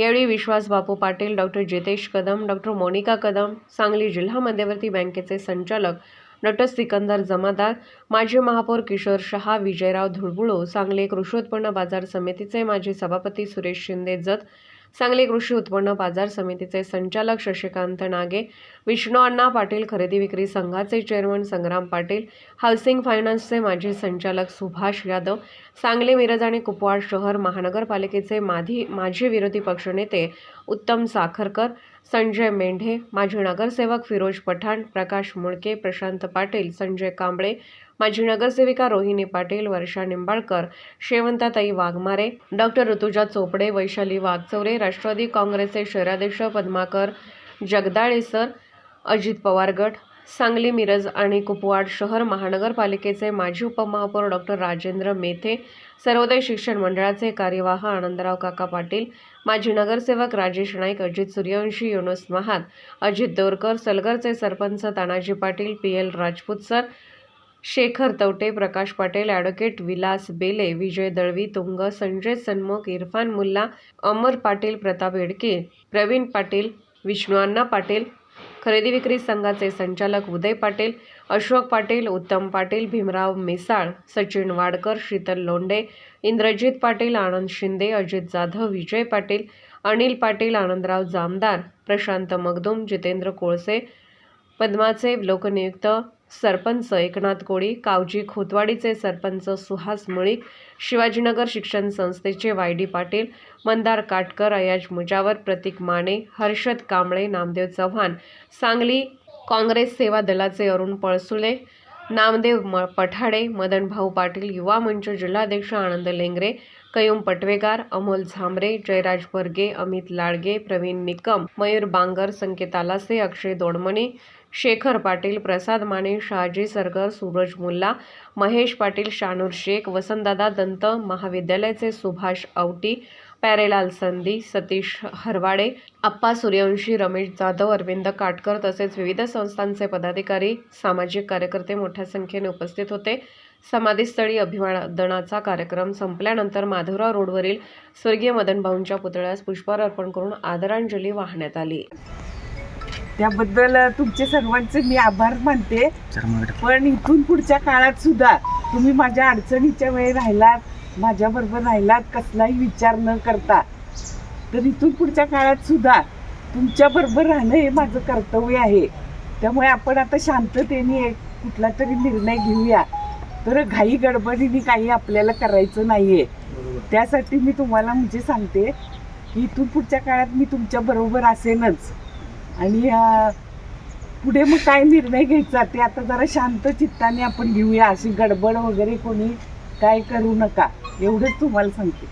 यावेळी Vishwas Bapu Patil doctor Jitesh Kadam doctor Monika Kadam Sangli जिल्हा मध्यवर्ती बँकेचे संचालक डॉक्टर सिकंदर जमादार माजी महापौर किशोर शहा विजयराव धुळबुळो सांगली कृषी उत्पन्न बाजार समितीचे माजी सभापती सुरेश शिंदे जत सांगली कृषी उत्पन्न बाजार समितीचे संचालक शशिकांत नागे विष्णू अण्णा पाटील खरेदी विक्री संघाचे चेअरमन संग्राम पाटील हाऊसिंग फायनान्सचे माजी संचालक सुभाष यादव सांगली मिरज आणि कुपवाड शहर महानगरपालिकेचे माधी माजी विरोधी पक्षनेते उत्तम साखरकर संजय मेंढे माजी नगरसेवक फिरोज पठाण प्रकाश मुळके प्रशांत पाटील संजय कांबळे माजी नगरसेविका रोहिणी पाटील वर्षा निंबाळकर शेवंताताई वाघमारे डॉक्टर ऋतुजा चोपडे वैशाली वाघचौरे राष्ट्रवादी काँग्रेसचे शहराध्यक्ष पद्माकर जगदाळे सर अजित पवार गट सांगली मिरज आणि कुपवाड शहर महानगरपालिकेचे माजी उपमहापौर डॉक्टर राजेंद्र मेथे सर्वोदय शिक्षण मंडळाचे कार्यवाह आनंदराव काका पाटील माजी नगरसेवक Rajesh Naik Ajit Suryavanshi Yunus Mahat Ajit Dorkar सलगरचे sarpanch Tanaji Patil P L Rajput sir Shekhar Tavate Prakash Patil advocate Vilas Bele Vijay Dalvi Tung Sanjay Sanmukh Irfan Mulla अमर पाटील प्रताप येडके प्रवीण पाटील विष्णू पाटील खरेदी विक्री संघाचे संचालक उदय पाटील अशोक पाटील उत्तम पाटील भीमराव मिसाळ सचिन वाडकर शीतल लोंडे इंद्रजित पाटील आनंद शिंदे अजित जाधव विजय पाटील अनिल पाटील आनंदराव जामदार प्रशांत मगदुम जितेंद्र कोळसे पद्माचे लोकनियुक्त सरपंच एकनाथ कोळी कावजी खोतवाडीचे सरपंच सुहास मुळीक शिवाजीनगर शिक्षण संस्थेचे वाय डी पाटील मंदार काटकर अयाज मुजावर प्रतीक माने हर्षद कांबळे नामदेव चव्हाण सांगली काँग्रेस सेवा दलाचे अरुण पळसुले नामदेव म पठाडे मदन भाऊ पाटील युवा मंच जिल्हाध्यक्ष आनंद लेंगरे कयूम पटवेगार अमोल झांबरे जयराज बर्गे अमित लाडगे प्रवीण निकम मयूर बांगर संकेत आलासे अक्षय दोडमणी शेखर पाटील प्रसाद माने शहाजी सरगर सूरज मुल्ला महेश पाटील शानूर शेख वसंतदादा दंत महाविद्यालयाचे सुभाष आवटी पॅरेलाल संधी सतीश हरवाडे अप्पा सूर्यवंशी रमेश जाधव अरविंद काटकर तसेच विविध संस्थांचे पदाधिकारी सामाजिक कार्यकर्ते मोठ्या संख्येने उपस्थित होते. समाधीस्थळी अभिवादनाचा कार्यक्रम संपल्यानंतर माधवराव रोडवरील स्वर्गीय मदनभाऊंच्या पुतळ्यास पुष्पहार अर्पण करून आदरांजली वाहण्यात आली. त्याबद्दल तुमचे सर्वांचे मी आभार मानते. पण इथून पुढच्या काळात सुद्धा तुम्ही माझ्या अडचणीच्या वेळी राहिलात माझ्याबरोबर राहिलात कसलाही विचार न करता. तर इथून पुढच्या काळात सुद्धा तुमच्याबरोबर राहणं हे माझं कर्तव्य आहे. त्यामुळे आपण आता शांततेने एक कुठला तरी निर्णय घेऊया. तर घाई गडबडीने काही आपल्याला करायचं नाहीये. त्यासाठी मी तुम्हाला म्हणजे सांगते की इथून पुढच्या काळात मी तुमच्या बरोबर असेनच. आणि पुढे मग काय निर्णय घ्यायचा ते आता जरा शांत चित्ताने आपण घेऊया. अशी गडबड वगैरे कोणी काय करू नका. एवढंच तुम्हाला सांगते.